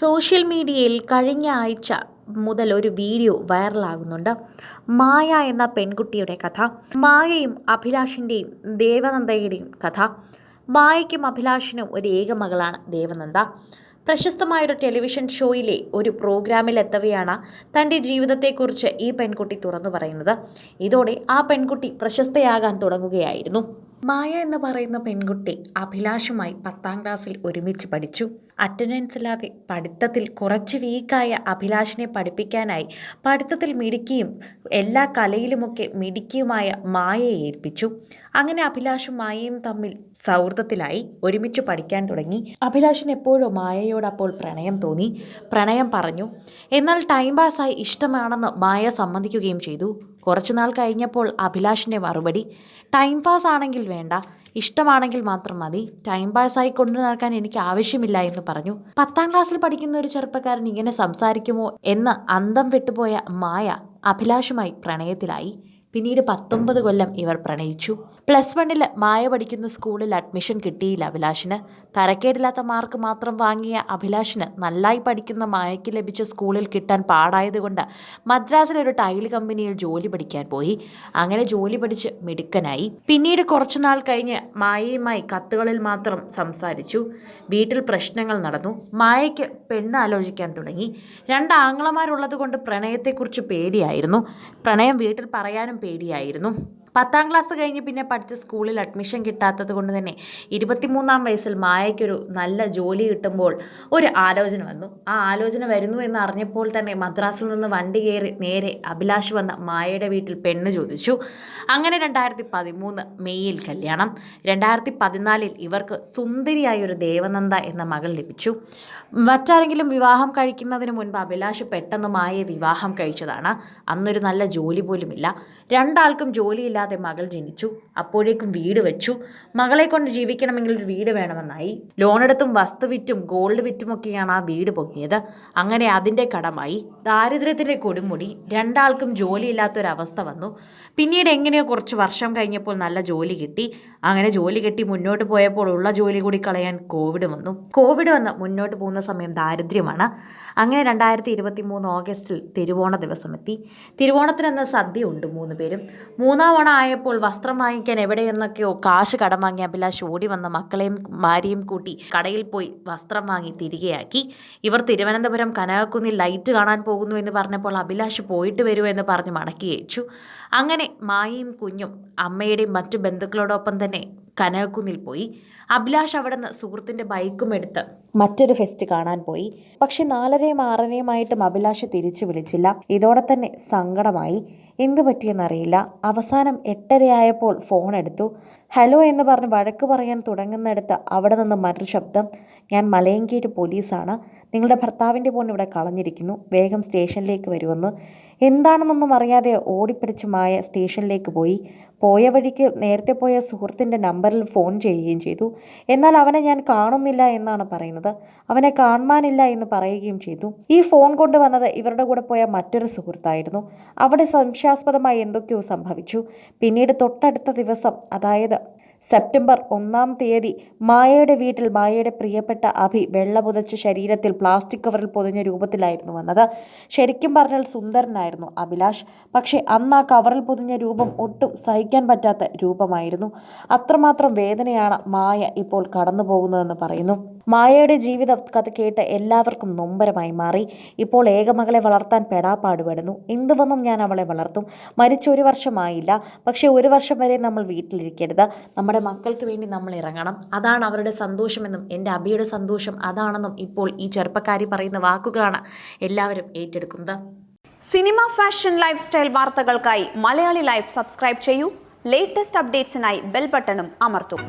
Social മീഡിയയിൽ കഴിഞ്ഞ ആഴ്ച മുതൽ ഒരു വീഡിയോ വൈറലാകുന്നുണ്ട്. മായ എന്ന പെൺകുട്ടിയുടെ കഥ. മായയും അഭിലാഷിന്റെയും ദേവനന്ദയുടെയും കഥ. മായയ്ക്കും അഭിലാഷിനും ഒരു ഏകമകളാണ് ദേവനന്ദ. പ്രശസ്തമായൊരു ടെലിവിഷൻ ഷോയിലെ ഒരു പ്രോഗ്രാമിൽ എത്തവെയാണ് തന്റെ ജീവിതത്തെക്കുറിച്ച് ഈ പെൺകുട്ടി തുറന്നു പറയുന്നത്. ഇതോടെ ആ പെൺകുട്ടി പ്രശസ്തയാകാൻ തുടങ്ങുകയായിരുന്നു. മായ എന്ന് പറയുന്ന പെൺകുട്ടി അഭിലാഷുമായി പത്താം ക്ലാസ്സിൽ ഒരുമിച്ച് പഠിച്ചു. അറ്റൻഡൻസ് ഇല്ലാതെ പഠിത്തത്തിൽ കുറച്ച് വീക്കായ അഭിലാഷിനെ പഠിപ്പിക്കാനായി പഠിത്തത്തിൽ മിടുക്കിയും എല്ലാ കലയിലുമൊക്കെ മിടുക്കിയുമായ മായയെ ഏൽപ്പിച്ചു. അങ്ങനെ അഭിലാഷും മായയും തമ്മിൽ സൗഹൃദത്തിലായി ഒരുമിച്ച് പഠിക്കാൻ തുടങ്ങി. അഭിലാഷിന് എപ്പോഴും മായയോട് അപ്പോൾ പ്രണയം തോന്നി. പ്രണയം പറഞ്ഞു എന്നാൽ ടൈം പാസ്സായി ഇഷ്ടമാണെന്ന് മായ സമ്മതിക്കുകയും ചെയ്തു. കുറച്ചുനാൾ കഴിഞ്ഞപ്പോൾ അഭിലാഷിന്റെ മറുപടി ടൈം പാസ് ആണെങ്കിൽ വേണ്ട ഇഷ്ടമാണെങ്കിൽ മാത്രം മതി. ടൈം പാസ്സായി കൊണ്ടു നടക്കാൻ എനിക്ക് ആവശ്യമില്ല എന്ന് പറഞ്ഞു. പത്താം ക്ലാസ്സിൽ പഠിക്കുന്ന ഒരു ചെറുപ്പക്കാരൻ ഇങ്ങനെ സംസാരിക്കുമോ എന്ന് അന്തം വിട്ടുപോയ മായ അഭിലാഷുമായി പ്രണയത്തിലായി. പിന്നീട് പത്തൊമ്പത് കൊല്ലം ഇവർ പ്രണയിച്ചു. പ്ലസ് വണ്ണിൽ മായ പഠിക്കുന്ന സ്കൂളിൽ അഡ്മിഷൻ കിട്ടിയില്ല അഭിലാഷിന്. തരക്കേടില്ലാത്ത മാർക്ക് മാത്രം വാങ്ങിയ അഭിലാഷിന് നന്നായി പഠിക്കുന്ന മായയ്ക്ക് ലഭിച്ച സ്കൂളിൽ കിട്ടാൻ പാടായതുകൊണ്ട് മദ്രാസിലെ ഒരു ടൈൽ കമ്പനിയിൽ ജോലി പഠിക്കാൻ പോയി. അങ്ങനെ ജോലി പഠിച്ച് മിടുക്കനായി. പിന്നീട് കുറച്ചുനാൾ കഴിഞ്ഞ് മായയുമായി കത്തുകളിൽ മാത്രം സംസാരിച്ചു. വീട്ടിൽ പ്രശ്നങ്ങൾ നടന്നു. മായയ്ക്ക് പെണ്ണ് ആലോചിക്കാൻ തുടങ്ങി. രണ്ട് ആംഗ്ലമാരുള്ളത് കൊണ്ട് പ്രണയത്തെക്കുറിച്ച് പേടിയായിരുന്നു. പ്രണയം വീട്ടിൽ പറയാനും പേടിയായിരുന്നു പത്താം ക്ലാസ് കഴിഞ്ഞ് പിന്നെ പഠിച്ച സ്കൂളിൽ അഡ്മിഷൻ കിട്ടാത്തത് കൊണ്ട് തന്നെ ഇരുപത്തിമൂന്നാം വയസ്സിൽ മായയ്ക്കൊരു നല്ല ജോലി കിട്ടുമ്പോൾ ഒരു ആലോചന വന്നു. ആ ആലോചന വരുന്നു എന്ന് അറിഞ്ഞപ്പോൾ തന്നെ മദ്രാസിൽ നിന്ന് വണ്ടി കയറി നേരെ അഭിലാഷ് വന്ന മായയുടെ വീട്ടിൽ പെണ്ണ് ചോദിച്ചു. അങ്ങനെ രണ്ടായിരത്തി പതിമൂന്ന് മെയ്യിൽ കല്യാണം. രണ്ടായിരത്തി പതിനാലിൽ ഇവർക്ക് സുന്ദരിയായ ഒരു ദേവനന്ദ എന്ന മകൾ ലഭിച്ചു. മറ്റാരെങ്കിലും വിവാഹം കഴിക്കുന്നതിന് മുൻപ് അഭിലാഷ് പെട്ടെന്ന് മായയെ വിവാഹം കഴിച്ചതാണ്. അന്നൊരു നല്ല ജോലി പോലുമില്ല. രണ്ടാൾക്കും ജോലിയില്ലാതെ മകൾ ജനിച്ചു. അപ്പോഴേക്കും വീട് വെച്ചു. മകളെ കൊണ്ട് ജീവിക്കണമെങ്കിൽ ഒരു വീട് വേണമെന്നായി. ലോണെടുത്തും വസ്തു വിറ്റും ഗോൾഡ് വിറ്റുമൊക്കെയാണ് ആ വീട് പൊങ്ങിയത്. അങ്ങനെ അതിന്റെ കടമായി. ദാരിദ്ര്യത്തിന്റെ കൊടുമുടി. രണ്ടാൾക്കും ജോലിയില്ലാത്തൊരവസ്ഥ വന്നു. പിന്നീട് എങ്ങനെയോ കുറച്ച് വർഷം കഴിഞ്ഞപ്പോൾ നല്ല ജോലി കിട്ടി. അങ്ങനെ ജോലി കിട്ടി മുന്നോട്ട് പോയപ്പോൾ ഉള്ള ജോലി കൂടി കളയാൻ കോവിഡ് വന്നു. കോവിഡ് വന്ന് മുന്നോട്ട് പോകുന്ന സമയം ദാരിദ്ര്യമാണ്. അങ്ങനെ രണ്ടായിരത്തി ഇരുപത്തി മൂന്ന് ഓഗസ്റ്റിൽ തിരുവോണ ദിവസം എത്തി തിരുവോണത്തിനെന്ന് സദ്യ ഉണ്ട് മൂന്ന് പേരും. മൂന്നാം ഓണം ആയപ്പോൾ വസ്ത്രം വാങ്ങിക്കാൻ എവിടെയെന്നൊക്കെയോ കാശ് കടം വാങ്ങി അഭിലാഷ് ഓടി വന്ന മക്കളെയും ഭാര്യയും കൂട്ടി കടയിൽ പോയി വസ്ത്രം വാങ്ങി തിരികെയാക്കി. ഇവർ തിരുവനന്തപുരം കനകക്കുന്നിൽ ലൈറ്റ് കാണാൻ പോകുന്നു എന്ന് പറഞ്ഞപ്പോൾ അഭിലാഷ് പോയിട്ട് വരൂ എന്ന് പറഞ്ഞ് മടക്കി അയച്ചു. അങ്ങനെ മായയും കുഞ്ഞും അമ്മയുടെയും മറ്റു ബന്ധുക്കളോടൊപ്പം തന്നെ കനകക്കുന്നിൽ പോയി. അഭിലാഷ് അവിടെ നിന്ന് സുഹൃത്തിന്റെ ബൈക്കും എടുത്ത് മറ്റൊരു ഫെസ്റ്റ് കാണാൻ പോയി. പക്ഷെ നാലരയും ആറരയുമായിട്ടും അഭിലാഷ് തിരിച്ചു വിളിച്ചില്ല. ഇതോടെ തന്നെ സങ്കടമായി. എന്തു പറ്റിയെന്നറിയില്ല. അവസാനം എട്ടരയായപ്പോൾ ഫോൺ എടുത്തു. ഹലോ എന്ന് പറഞ്ഞ് വഴക്ക് പറയാൻ തുടങ്ങുന്നിടത്ത് അവിടെ നിന്ന് മറ്റൊരു ശബ്ദം. ഞാൻ മലയങ്കീട്ട് പോലീസാണ്. നിങ്ങളുടെ ഭർത്താവിന്റെ ഫോൺ ഇവിടെ കളഞ്ഞിരിക്കുന്നു. വേഗം സ്റ്റേഷനിലേക്ക് വരുമെന്ന്. എന്താണെന്നൊന്നും അറിയാതെ ഓടിപ്പിടിച്ച് മായ സ്റ്റേഷനിലേക്ക് പോയി. പോയ വഴിക്ക് നേരത്തെ പോയ സുഹൃത്തിന്റെ നമ്പറിൽ ഫോൺ ചെയ്യുകയും ചെയ്തു. എന്നാൽ അവനെ ഞാൻ കാണുന്നില്ല എന്നാണ് പറയുന്നത്. അവനെ കാണുവാനില്ല എന്ന് പറയുകയും ചെയ്തു. ഈ ഫോൺ കൊണ്ടുവന്നത് ഇവരുടെ കൂടെ പോയ മറ്റൊരു സുഹൃത്തായിരുന്നു. അവിടെ സംശയാസ്പദമായി എന്തൊക്കെയോ സംഭവിച്ചു. പിന്നീട് തൊട്ടടുത്ത ദിവസം അതായത് സെപ്റ്റംബർ ഒന്നാം തീയതി മായയുടെ വീട്ടിൽ മായയുടെ പ്രിയപ്പെട്ട അഭി വെള്ള പുതച്ച ശരീരത്തിൽ പ്ലാസ്റ്റിക് കവറിൽ പൊതിഞ്ഞ രൂപത്തിലായിരുന്നു വന്നത്. ശരിക്കും പറഞ്ഞാൽ സുന്ദരനായിരുന്നു അഭിലാഷ്. പക്ഷേ അന്ന് ആ കവറിൽ പൊതിഞ്ഞ രൂപം ഒട്ടും സഹിക്കാൻ പറ്റാത്ത രൂപമായിരുന്നു. അത്രമാത്രം വേദനയാണ് മായ ഇപ്പോൾ കടന്നു പോകുന്നതെന്ന് പറയുന്നു. മായയുടെ ജീവിത കഥ കേട്ട് എല്ലാവർക്കും നൊമ്പരമായി മാറി. ഇപ്പോൾ ഏകമകളെ വളർത്താൻ പെടാപ്പാടുപെടുന്നു. എന്ത് വന്നും ഞാൻ അവളെ വളർത്തും. മരിച്ച ഒരു വർഷമായില്ല. പക്ഷേ ഒരു വർഷം വരെ നമ്മൾ വീട്ടിലിരിക്കരുത്. നമ്മുടെ മക്കൾക്ക് വേണ്ടി നമ്മൾ ഇറങ്ങണം. അതാണ് അവരുടെ സന്തോഷമെന്നും എന്റെ അബിയുടെ സന്തോഷം അതാണെന്നും ഇപ്പോൾ ഈ ചെറുപ്പക്കാരി പറയുന്ന വാക്കുകളാണ് എല്ലാവരും ഏറ്റെടുക്കുന്നത്. സിനിമ ഫാഷൻ ലൈഫ് സ്റ്റൈൽ വാർത്തകൾക്കായി മലയാളി ലൈഫ് സബ്സ്ക്രൈബ് ചെയ്യൂ. ലേറ്റസ്റ്റ് അപ്ഡേറ്റ്സിനായി ബെൽ ബട്ടണും അമർത്തും.